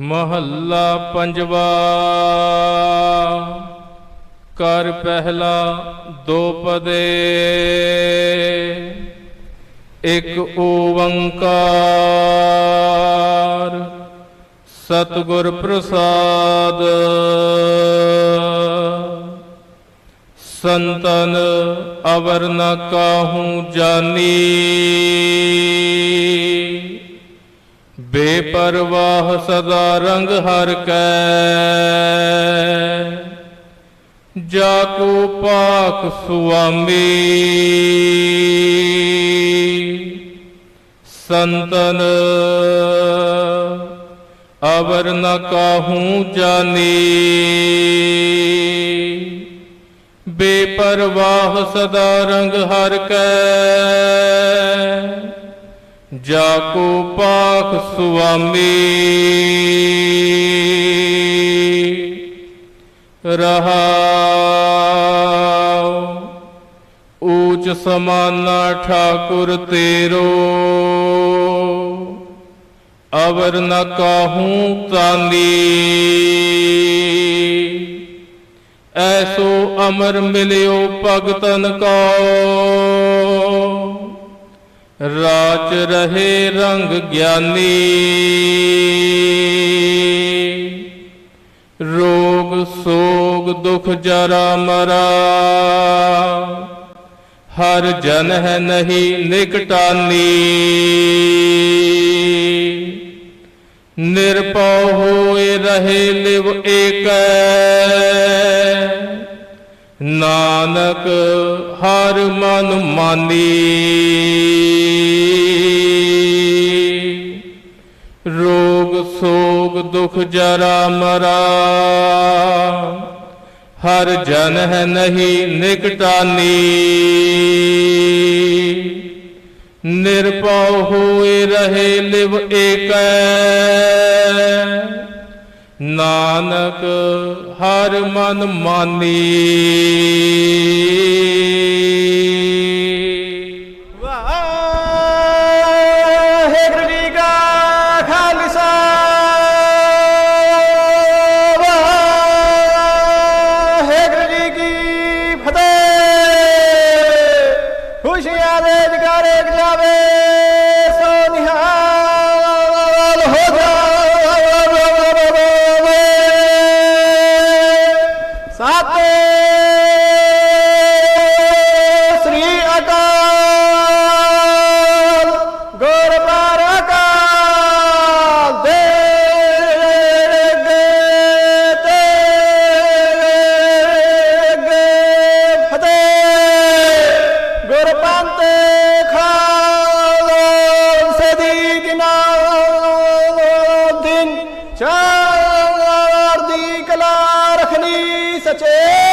ਮਹੱਲਾ ਪੰਜਵਾ। ਕਰ ਪਹਿਲਾ ਦੋ ਪਦੇ। ਇੱਕ ਓੰਕਾਰ, ਸਤਿਗੁਰ ਪ੍ਰਸਾਦ। ਸੰਤਨ ਅਵਰ ਨ ਕਾਹੂ ਜਾਨੀ। ਬੇਪਰਵਾਹ ਸਦਾ ਰੰਗ ਹਰ ਕੈ। ਜਾ ਕੋ ਪਾਕ ਸੁਆਮੀ। ਸੰਤਨ ਅਵਰ ਨ ਕਾਹੂ ਜਾਨੀ। ਬੇਪਰਵਾਹ ਸਦਾ ਰੰਗ ਹਰ ਕੈ। ਜਾ ਕੋ ਪਾਖ ਸੁਆਮੀ। ਰਹਾਉ ਊਚ ਸਮਾਨਾ ਠਾਕੁਰ ਤੇਰੋ। ਅਵਰ ਨ ਕਾਹੂ ਤਾਨੀ। ਐਸੋ ਅਮਰ ਮਿਲਿਓ ਭਗਤਨ ਕੋ। ਰਾਜ ਰਹੇ ਰੰਗ ਗਿਆਨੀ। ਰੋਗ, ਸੋਗ, ਦੁਖ ਜਰਾ ਮਰਾ। ਹਰ ਜਨ ਹੈ ਨਹੀਂ ਨਿਕਟਾਨੀ। ਨਿਰਪਉ ਹੋਏ ਰਹੇ ਲਿਵ ਏਕੈ। ਨਾਨਕ ਹਰ ਮਨ ਮਾਨੀ। ਜਰਾ ਮਰਾ। ਹਰ ਜਨ ਹੈ ਨਹੀਂ ਨਿਕਟਾਨੀ। ਨਿਰਪਉ ਹੋਏ ਰਹੇ ਲਿਵ ਏਕੈ। ਨਾਨਕ ਹਰ ਮਨ ਮਾਨੀ। এসেছে